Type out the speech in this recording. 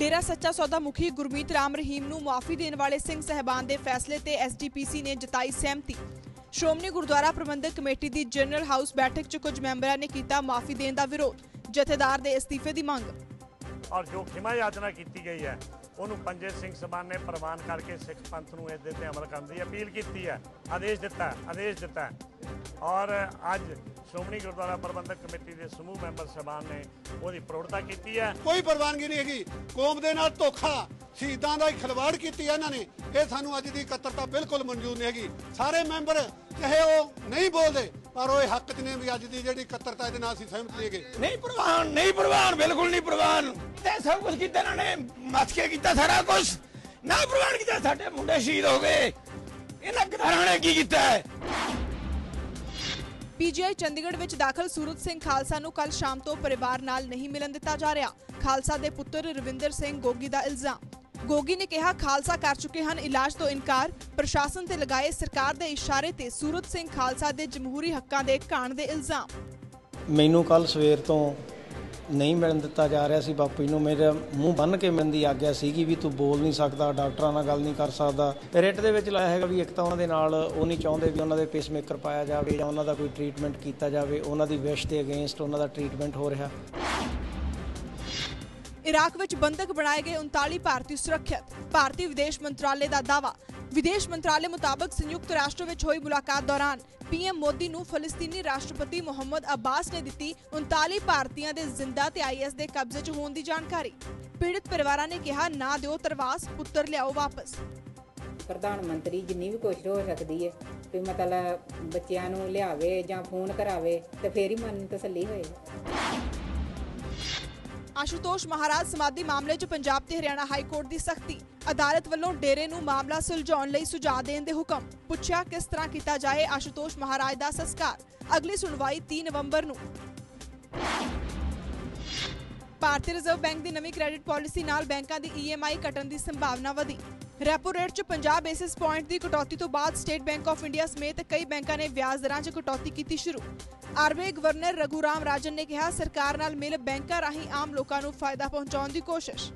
ਡੇਰਾ ਸੱਚਾ ਸੌਦਾ ਮੁਖੀ ਗੁਰਮੀਤ ਰਾਮ ਰਹੀਮ ਨੂੰ ਮੁਆਫੀ ਦੇਣ ਵਾਲੇ ਸਿੰਘ ਸਹਿਬਾਨ ਦੇ ਫੈਸਲੇ ਤੇ ਐਸਡੀਪੀਸੀ ਨੇ ਜਤਾਈ ਸਹਿਮਤੀ। ਸ਼੍ਰੋਮਣੀ ਗੁਰਦੁਆਰਾ ਪ੍ਰਬੰਧਕ ਕਮੇਟੀ ਦੀ ਜਨਰਲ ਹਾਊਸ ਬੈਠਕ 'ਚ ਕੁਝ ਮੈਂਬਰਾਂ ਨੇ ਕੀਤਾ ਮੁਆਫੀ ਦੇਣ ਦਾ ਵਿਰੋਧ, ਜਥੇਦਾਰ ਦੇ ਅਸਤੀਫੇ ਦੀ ਮੰਗ। ਔਰ ਜੋ ਖਿਮਾ ਯਾਤਨਾ ਕੀਤੀ ਗਈ ਹੈ, ਉਹਨੂੰ ਪੰਜੇ ਸਿੰਘ ਸਭਾ ਨੇ ਪ੍ਰਵਾਨ ਕਰਕੇ ਸਿੱਖ ਪੰਥ ਨੂੰ ਇਹਦੇ ਤੇ ਅਮਲ ਕਰਨ ਦੀ ਅਪੀਲ ਕੀਤੀ ਹੈ। ਆਦੇਸ਼ ਦਿੱਤਾ ਆਦੇਸ਼ ਦਿੱਤਾ ਔਰ ਅੱਜ ਸ਼੍ਰੋਮਣੀ ਗੁਰਦੁਆਰਾ ਪ੍ਰਬੰਧਕ ਕਮੇਟੀ ਦੇ ਸਮੂਹ ਮੈਂਬਰ ਸਭਾਨ ਨੇ ਉਹਦੀ ਪ੍ਰੋੜਤਾ ਕੀਤੀ ਹੈ। ਕੋਈ ਪ੍ਰਵਾਨਗੀ ਨਹੀਂ ਹੈਗੀ। ਕੌਮ ਦੇ ਨਾਲ ਧੋਖਾ ਸ਼ਹੀਦਾਂ ਦਾ ਖਿਲਵਾੜ ਕੀਤੀ ਹੈ ਇਹਨਾਂ ਨੇ। ਇਹ ਸਾਨੂੰ ਅੱਜ ਦੀ ਇਕੱਤਰਤਾ ਬਿਲਕੁਲ ਮਨਜ਼ੂਰ ਨਹੀਂ ਹੈਗੀ। ਸਾਰੇ ਮੈਂਬਰ ਚਾਹੇ ਉਹ ਨਹੀਂ ਬੋਲਦੇ ਪਰ ਉਹ ਹੱਕ 'ਚ ਨੇ ਵੀ ਅੱਜ ਦੀ ਜਿਹੜੀ ਇਕੱਤਰਤਾ ਇਹਦੇ ਨਾਲ ਅਸੀਂ ਸਹਿਮਤ ਸੀਗੇ ਨਹੀਂ ਪ੍ਰਵਾਨ ਨਹੀਂ ਪ੍ਰਵਾਨ ਬਿਲਕੁਲ ਨਹੀਂ ਪ੍ਰਵਾਨ। ਤੇ ਸਭ ਕੁਝ ਕੀਤਾ ਇਹਨਾਂ ਨੇ ਮੱਥ ਕੇ ਕੀਤਾ ਸਾਰਾ ਕੁਝ ਨਾ ਪ੍ਰਵਾਨ ਕੀਤਾ ਸਾਡੇ ਮੁੰਡੇ ਸ਼ਹੀਦ ਹੋ ਗਏ। ਇਹਨਾਂ ਗਦਾਰਾਂ ਨੇ ਕੀ ਕੀਤਾ ਹੈ? ਪੀਜੀਆਈ ਚੰਡੀਗੜ੍ਹ ਵਿੱਚ ਦਾਖਲ ਸੂਰਤ ਸਿੰਘ ਖਾਲਸਾ ਨੂੰ ਕੱਲ ਸ਼ਾਮ ਤੋਂ ਪਰਿਵਾਰ ਨਾਲ ਨਹੀਂ ਮਿਲਣ ਦਿੱਤਾ ਜਾ ਰਿਹਾ। ਖਾਲਸਾ ਦੇ ਪੁੱਤਰ ਰਵਿੰਦਰ ਸਿੰਘ ਗੋਗੀ ਦਾ ਇਲਜ਼ਾਮ। ਗੋਗੀ ਨੇ ਕਿਹਾ, ਖਾਲਸਾ ਕਰ ਚੁੱਕੇ ਹਨ, ਇਲਾਜ ਤੋਂ ਇਨਕਾਰ। ਪ੍ਰਸ਼ਾਸਨ ਤੇ ਲਗਾਏ ਸਰਕਾਰ ਦੇ ਇਸ਼ਾਰੇ ਤੇ ਸੂਰਤ ਸਿੰਘ ਖਾਲਸਾ ਦੇ ਜਮਹੂਰੀ ਹੱਕਾਂ ਦੇ ਘਾਣ ਦੇ ਇਲਜ਼ਾਮ। ਮੈਨੂੰ ਕੱਲ ਸਵੇਰ ਤੋਂ ਨਹੀਂ ਮਿਲਣ ਦਿੱਤਾ ਜਾ ਰਿਹਾ ਸੀ ਬਾਪੂ ਜੀ ਨੂੰ। ਮੇਰੇ ਮੂੰਹ ਬੰਨ ਕੇ ਮਿਲਣ ਦੀ ਆਗਿਆ ਸੀਗੀ ਵੀ ਤੂੰ ਬੋਲ ਨਹੀਂ ਸਕਦਾ, ਡਾਕਟਰਾਂ ਨਾਲ ਗੱਲ ਨਹੀਂ ਕਰ ਸਕਦਾ। ਰਿਟ ਦੇ ਵਿੱਚ ਲਾਇਆ ਹੈਗਾ ਵੀ ਇੱਕ ਤਾਂ ਉਹਨਾਂ ਦੇ ਨਾਲ ਉਹ ਨਹੀਂ ਚਾਹੁੰਦੇ ਵੀ ਉਹਨਾਂ ਦੇ ਪੇਸਮੇਕਰ ਪਾਇਆ ਜਾਵੇ ਜਾਂ ਉਹਨਾਂ ਦਾ ਕੋਈ ਟ੍ਰੀਟਮੈਂਟ ਕੀਤਾ ਜਾਵੇ। ਉਹਨਾਂ ਦੀ ਵਿਸ਼ ਦੇ ਅਗੇਂਸਟ ਉਹਨਾਂ ਦਾ ਟ੍ਰੀਟਮੈਂਟ ਹੋ ਰਿਹਾ। ਇਰਾਕ ਵਿੱਚ ਬੰਦਕ ਬਣਾਏ ਗਏ 39 ਭਾਰਤੀ ਸੁਰੱਖਿਅਤ, ਭਾਰਤੀ ਵਿਦੇਸ਼ ਮੰਤਰਾਲੇ ਦਾ ਦਾਵਾ ਵਿਦੇਸ਼ ਮੰਤਰਾਲੇ ਮੁਤਾਬਕ ਸੰਯੁਕਤ ਰਾਸ਼ਟਰ ਵਿੱਚ ਹੋਈ ਮੁਲਾਕਾਤ ਦੌਰਾਨ ਪੀਐਮ ਮੋਦੀ ਨੂੰ ਫਲਸਤੀਨੀ ਰਾਸ਼ਟਰਪਤੀ ਮੁਹੰਮਦ ਅਬਾਸ ਨੇ ਦਿੱਤੀ 39 ਭਾਰਤੀਆਂ ਦੇ ਜ਼ਿੰਦਾ ਤੇ ਆਈਐਸ ਦੇ ਕਬਜ਼ੇ 'ਚ ਹੋਣ ਦੀ ਜਾਣਕਾਰੀ। ਪੀੜਤ ਪਰਿਵਾਰਾਂ ਨੇ ਕਿਹਾ, ਨਾ ਦਿਓ ਤਰਵਾਸ, ਪੁੱਤਰ ਲਿਆਓ ਵਾਪਸ। ਪ੍ਰਧਾਨ ਮੰਤਰੀ, ਜਿੰਨੀ ਵੀ ਕੋਸ਼ਿਸ਼ ਹੋ ਸਕਦੀ ਹੈ ਵੀ ਮਤਲਬ ਬੱਚਿਆਂ ਨੂੰ ਲਿਆਵੇ ਜਾਂ ਫੋਨ ਕਰਾਵੇ ਤੇ ਫੇਰ ਹੀ ਮਨ ਨੂੰ ਤਸੱਲੀ ਹੋਏਗੀ ਆਸ਼ੂਤੋਸ਼ ਮਹਾਰਾਜ ਸਮਾਧੀ ਮਾਮਲੇ 'ਚ ਪੰਜਾਬ ਤੇ ਹਰਿਆਣਾ ਹਾਈ ਕੋਰਟ ਦੀ ਸਖਤੀ। ਅਦਾਲਤ ਵੱਲੋਂ ਡੇਰੇ ਨੂੰ ਮਾਮਲਾ ਸੁਲਝਾਉਣ ਲਈ ਸੁਝਾਅ ਦੇਣ ਦੇ ਹੁਕਮ। ਪੁੱਛਿਆ ਕਿਸ ਤਰ੍ਹਾਂ ਕੀਤਾ ਜਾਏ ਆਸ਼ੂਤੋਸ਼ ਮਹਾਰਾਜ ਦਾ ਸੰਸਕਾਰ? ਅਗਲੀ ਸੁਣਵਾਈ 3 ਨਵੰਬਰ ਨੂੰ। ਭਾਰਤੀ ਰਿਜ਼ਰਵ ਬੈਂਕ ਦੀ ਨਵੀਂ ਕ੍ਰੈਡਿਟ ਪਾਲਿਸੀ ਨਾਲ ਬੈਂਕਾਂ ਦੀ ਈਐਮਆਈ ਘਟਣ ਦੀ ਸੰਭਾਵਨਾ ਵਧੀ। ਰੈਪੋ ਰੇਟ 'ਚ 50 ਬੇਸਿਸ ਪੁਆਇੰਟ ਦੀ ਕਟੌਤੀ ਤੋਂ ਬਾਅਦ ਸਟੇਟ ਬੈਂਕ ਆਫ ਇੰਡੀਆ ਸਮੇਤ ਕਈ ਬੈਂਕਾਂ ਨੇ ਵਿਆਜ ਦਰਾਂ 'ਚ ਕਟੌਤੀ ਕੀਤੀ ਸ਼ੁਰੂ। ਆਰਬੀਆਈ ਗਵਰਨਰ ਰਘੂਰਾਮ ਰਾਜਨ ਨੇ ਕਿਹਾ, ਸਰਕਾਰ ਨਾਲ ਮਿਲ ਬੈਂਕਾਂ ਰਾਹੀਂ ਆਮ ਲੋਕਾਂ ਨੂੰ ਫਾਇਦਾ ਪਹੁੰਚਾਉਣ ਦੀ ਕੋਸ਼ਿਸ਼।